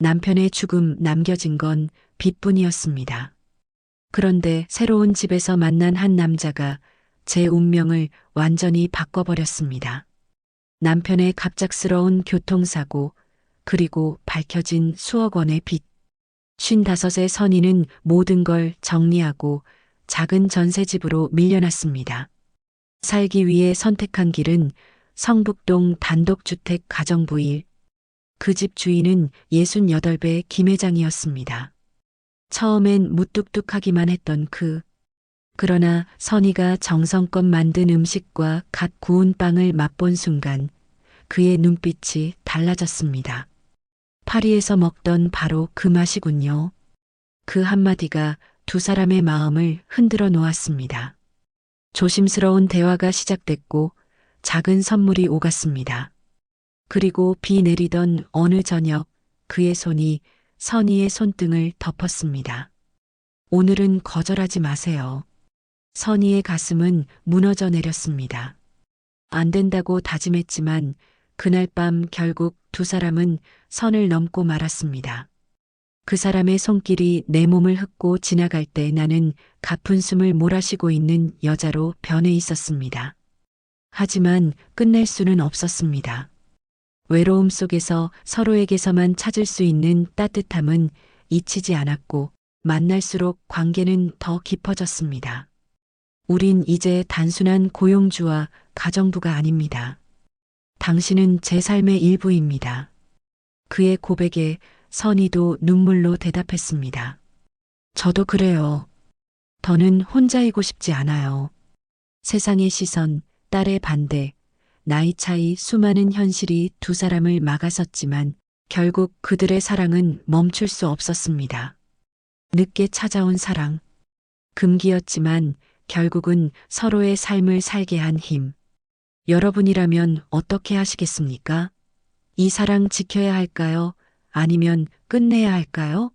남편의 죽음 남겨진 건 빚뿐이었습니다. 그런데 새로운 집에서 만난 한 남자가 제 운명을 완전히 바꿔버렸습니다. 남편의 갑작스러운 교통사고, 그리고 밝혀진 수억 원의 빚. 쉰다섯의 선의는 모든 걸 정리하고 작은 전세집으로 밀려났습니다. 살기 위해 선택한 길은 성북동 단독주택 가정부 일. 그 집 주인은 68배 김회장이었습니다. 처음엔 무뚝뚝하기만 했던 그. 그러나 선희가 정성껏 만든 음식과 갓 구운 빵을 맛본 순간 그의 눈빛이 달라졌습니다. 파리에서 먹던 바로 그 맛이군요. 그 한마디가 두 사람의 마음을 흔들어 놓았습니다. 조심스러운 대화가 시작됐고 작은 선물이 오갔습니다. 그리고 비 내리던 어느 저녁 그의 손이 선희의 손등을 덮었습니다. 오늘은 거절하지 마세요. 선희의 가슴은 무너져 내렸습니다. 안 된다고 다짐했지만 그날 밤 결국 두 사람은 선을 넘고 말았습니다. 그 사람의 손길이 내 몸을 흙고 지나갈 때 나는 가쁜 숨을 몰아쉬고 있는 여자로 변해 있었습니다. 하지만 끝낼 수는 없었습니다. 외로움 속에서 서로에게서만 찾을 수 있는 따뜻함은 잊히지 않았고 만날수록 관계는 더 깊어졌습니다. 우린 이제 단순한 고용주와 가정부가 아닙니다. 당신은 제 삶의 일부입니다. 그의 고백에 선희도 눈물로 대답했습니다. 저도 그래요. 더는 혼자이고 싶지 않아요. 세상의 시선, 딸의 반대, 나이 차이 수많은 현실이 두 사람을 막아섰지만 결국 그들의 사랑은 멈출 수 없었습니다. 늦게 찾아온 사랑. 금기였지만 결국은 서로의 삶을 살게 한 힘. 여러분이라면 어떻게 하시겠습니까? 이 사랑 지켜야 할까요? 아니면 끝내야 할까요?